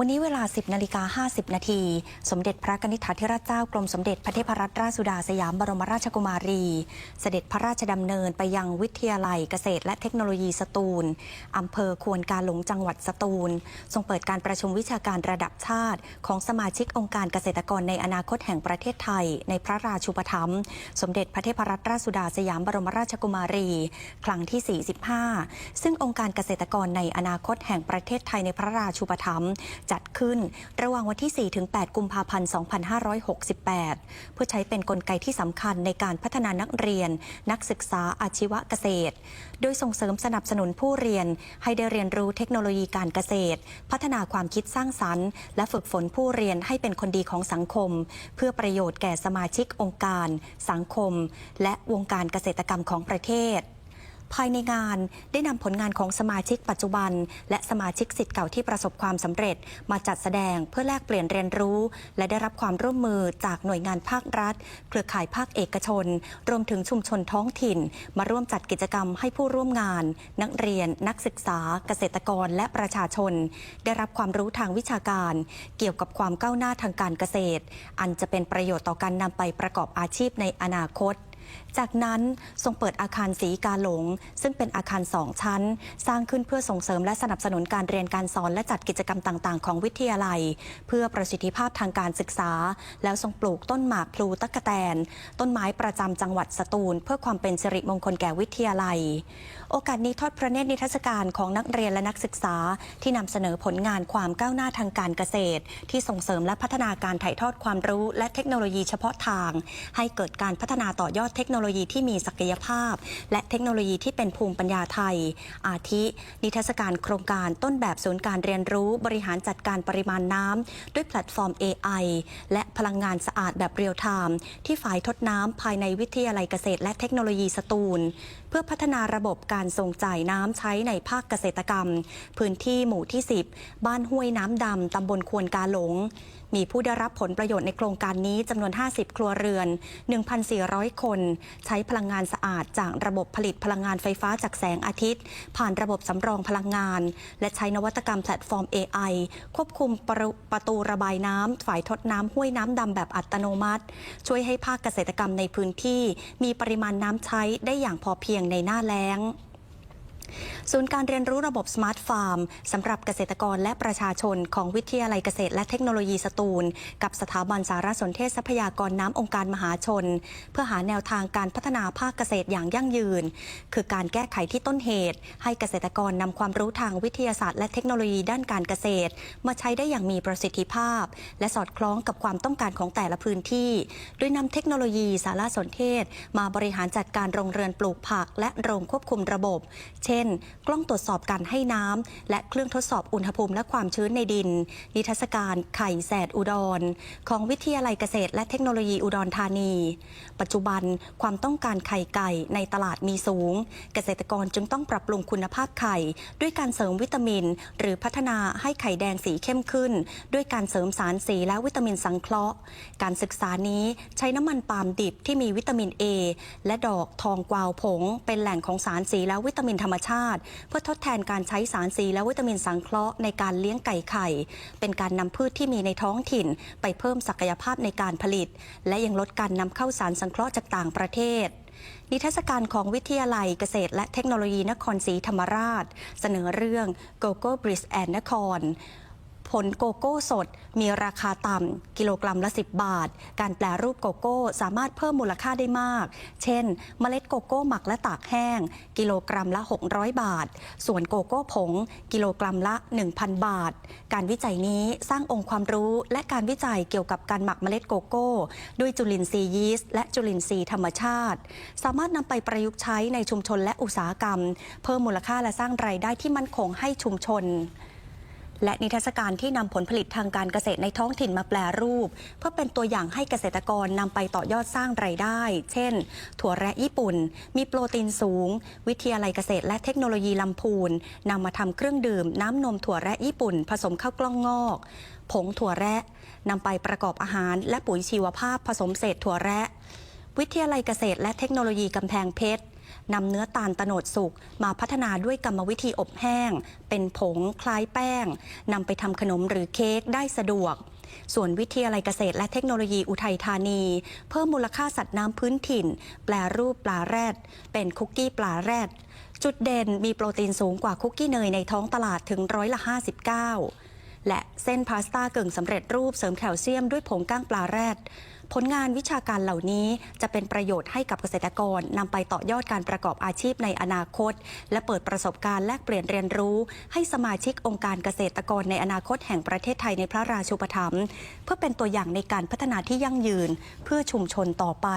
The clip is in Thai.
วันนี้เวลา 10นาฬิกา50 นาที สมเด็จพระนิษฐาธิราชเจ้ากรมสมเด็จพระเทพรัตนราชสุดาสยามบรมราชกุมารี เสด็จพระราชดำเนินไปยังวิทยาลัยเกษตรและเทคโนโลยีสตูลอำเภอควนกาหลงจังหวัดสตูล ทรงเปิดการประชุมวิชาการระดับชาติ ของสมาชิกองค์การเกษตรกรในอนาคตแห่งประเทศไทย ในพระราชูปถัมภ์สมเด็จพระเทพรัตนราชสุดาสยามบรมราชกุมารี ครั้งที่ 45 ซึ่งองค์การเกษตรกรในอนาคตแห่งประเทศไทยในพระราชูปถัมภ์จัดขึ้น ระหว่างวันที่4-8กุมภาพันธ์ 2568 เพื่อใช้เป็นนกลไกที่สำคัญในการพัฒนานักเรียน นักศึกษาอาชีวเกษตร โดยส่งเสริมสนับสนุนผู้เรียน ให้ได้เรียนรู้เทคโนโลยีการเกษตร พัฒนาความคิดสร้างสรรค์ และฝึกฝนผู้เรียนให้เป็นคนดีของสังคม เพื่อประโยชน์แก่สมาชิกองค์การ สังคม และวงการเกษตรกรรมของประเทศ ภายในงานได้นำผลงานของสมาชิกปัจจุบัน และสมาชิกสิทธิ์เก่าที่ประสบความสำเร็จ มาจัดแสดงเพื่อแลกเปลี่ยนเรียนรู้ และได้รับความร่วมมือจากหน่วยงานภาครัฐ เครือข่ายภาคเอกชน รวมถึงชุมชนท้องถิ่น มาร่วมจัดกิจกรรมให้ผู้ร่วมงาน นักเรียน นักศึกษา เกษตรกรและประชาชน ได้รับความรู้ทางวิชาการ เกี่ยวกับความก้าวหน้าทางการเกษตร อันจะเป็นประโยชน์ต่อการนำไปประกอบอาชีพในอนาคต จากนั้นทรงเปิดอาคารสีกาหลง ซึ่งเป็นอาคารสองชั้น สร้างขึ้นเพื่อส่งเสริมและสนับสนุนการเรียนการสอนและจัดกิจกรรมต่างๆ ของวิทยาลัย เพื่อประสิทธิภาพทางการศึกษา แล้วทรงปลูกต้นหมากพลูตะกะแตน ต้นไม้ประจำจังหวัดสตูล เพื่อความเป็นสิริมงคลแก่วิทยาลัย โอกาสนี้ทอดพระเนตรนิทรรศการของนักเรียนและนักศึกษา ที่นำเสนอผลงานความก้าวหน้าทางการเกษตร ที่ส่งเสริมและพัฒนาการถ่ายทอดความรู้ และเทคโนโลยีเฉพาะทาง ให้เกิดการพัฒนาต่อยอดเทคโนโลยีที่มีศักยภาพ และเทคโนโลยีที่เป็นภูมิปัญญาไทย อาทิ นิทรรศการโครงการต้นแบบศูนย์การเรียนรู้บริหารจัดการปริมาณน้ำด้วยแพลตฟอร์ม AI และพลังงานสะอาดแบบเรียลไทม์ที่ฝ่ายทดน้ำภายในวิทยาลัยเกษตร และเทคโนโลยีสตูล เพื่อพัฒนาระบบการส่งจ่ายน้ำใช้ในภาคเกษตรกรรม พื้นที่หมู่ที่ 10 บ้านห้วยน้ำดำตำบลควนกาหลงมีผู้ได้รับผลประโยชน์ในโครงการนี้จำนวน 50 ครัวเรือน 1,400 คนใช้พลังงานสะอาดจากระบบผลิตพลังงานไฟฟ้าจากแสงอาทิตย์ ผ่านระบบสำรองพลังงาน และใช้นวัตกรรมแพลตฟอร์ม AI ควบคุมประประตูระบายน้ำฝ่ายทดน้ำห้วยน้ำดำแบบอัตโนมัติ ช่วยให้ภาคเกษตรกรรมในพื้นที่ มีปริมาณน้ำใช้ได้อย่างพอเพียงในหน้าแล้ง ศูนย์การเรียนรู้ระบบสมาร์ทฟาร์มสำหรับเกษตรกรและประชาชนของวิทยาลัยเกษตรและเทคโนโลยีสตูล กับสถาบันสารสนเทศทรัพยากรน้ำองค์การมหาชน เพื่อหาแนวทางการพัฒนาภาคเกษตรอย่างยั่งยืน คือการแก้ไขที่ต้นเหตุ ให้เกษตรกรนำความรู้ทางวิทยาศาสตร์และเทคโนโลยีด้านการเกษตร มาใช้ได้อย่างมีประสิทธิภาพ และสอดคล้องกับความต้องการของแต่ละพื้นที่ โดยนำเทคโนโลยีสารสนเทศ มาบริหารจัดการโรงเรือนปลูกผัก และโรงควบคุมระบบ เช่นกล้องตรวจสอบการให้น้ำ และเครื่องทดสอบอุณหภูมิและความชื้นในดิน นิทรรศการไข่แสดอุดร ของวิทยาลัยเกษตรและเทคโนโลยีอุดรธานี ปัจจุบันความต้องการไข่ไก่ในตลาดมีสูง เกษตรกรจึงต้องปรับปรุงคุณภาพไข่ ด้วยการเสริมวิตามิน หรือพัฒนาให้ไข่แดงสีเข้มขึ้น ด้วยการเสริมสารสีและวิตามินสังเคราะห์ การศึกษานี้ใช้น้ำมันปาล์มดิบที่มีวิตามิน A และดอกทองกวาวผง เป็นแหล่งของสารสีและวิตามินธรรมชาติเพื่อทดแทนการใช้สารสีและวิตามินสังเคราะห์ในการเลี้ยงไก่ไข่ เป็นการนำพืชที่มีในท้องถิ่น ไปเพิ่มศักยภาพในการผลิต และยังลดการนำเข้าสารสังเคราะห์จากต่างประเทศนิทรรศการของวิทยาลัยเกษตรและเทคโนโลยีนครศรีธรรมราช เสนอเรื่อง Go Go b r i d g e and นคร ผลโกโก้สด มีราคาต่ำกิโลกรัมละ 10 บาท การแปลรูปโกโก้สามารถเพิ่มมูลค่าได้มาก เช่น เมล็ดโกโก้หมักและตากแห้ง กิโลกรัมละ 600 บาท ส่วนโกโก้ผง กิโลกรัมละ 1,000 บาท การวิจัยนี้สร้างองค์ความรู้และการวิจัยเกี่ยวกับการหมักเมล็ดโกโก้ ด้วยจุลินทรีย์ยีสต์และจุลินทรีย์ธรรมชาติ สามารถนำไปประยุกต์ใช้ในชุมชนและอุตสาหกรรม เพิ่มมูลค่าและสร้างรายได้ที่มั่นคงให้ชุมชน และนิทรรศการที่นำผลผลิตทางการเกษตรในท้องถิ่นมาแปลรูป เพื่อเป็นตัวอย่างให้เกษตรกรนำไปต่อยอดสร้างไรายได้ เช่น ถั่วแระญี่ปุ่น มีโปรตีนสูง วิทยาลัยเกษตรและเทคโนโลยีลำพูนนำมาทำเครื่องดื่มน้ำนมถั่วแระญี่ปุ่น ผสมข้าวกล้องงอก ผงถั่วแระนำไปประกอบอาหาร และปุ๋ยชีวภาพผสมเศษถั่วแระวิทยาลัยเกษตรและเทคโนโลยีกำแพงเพชร นำเนื้อตาลตโนดสุกมาพัฒนาด้วยกรรมวิธีอบแห้ง เป็นผงคล้ายแป้งนำไปทำขนมหรือเค้กได้สะดวกส่วนวิทยาลัยเกษตรและเทคโนโลยีอุทัยธานี เพิ่มมูลค่าสัตว์น้ำพื้นถิ่น แปลรูปปลาแรด เป็นคุกกี้ปลาแรด จุดเด่นมีโปรตีนสูงกว่าคุกกี้เนยในท้องตลาดถึงร้อยละ 59 และเส้นพาสต้ากึ่งสำเร็จรูปเสริมแคลเซียมด้วยผงก้างปลาแรด ผลงานวิชาการเหล่านี้จะเป็นประโยชน์ให้กับเกษตรกรนำไปต่อยอดการประกอบอาชีพในอนาคต และเปิดประสบการณ์แลกเปลี่ยนเรียนรู้ ให้สมาชิกองค์การเกษตรกรในอนาคตแห่งประเทศไทยในพระราชูปถัมภ์เพื่อเป็นตัวอย่างในการพัฒนาที่ยั่งยืนเพื่อชุมชนต่อไป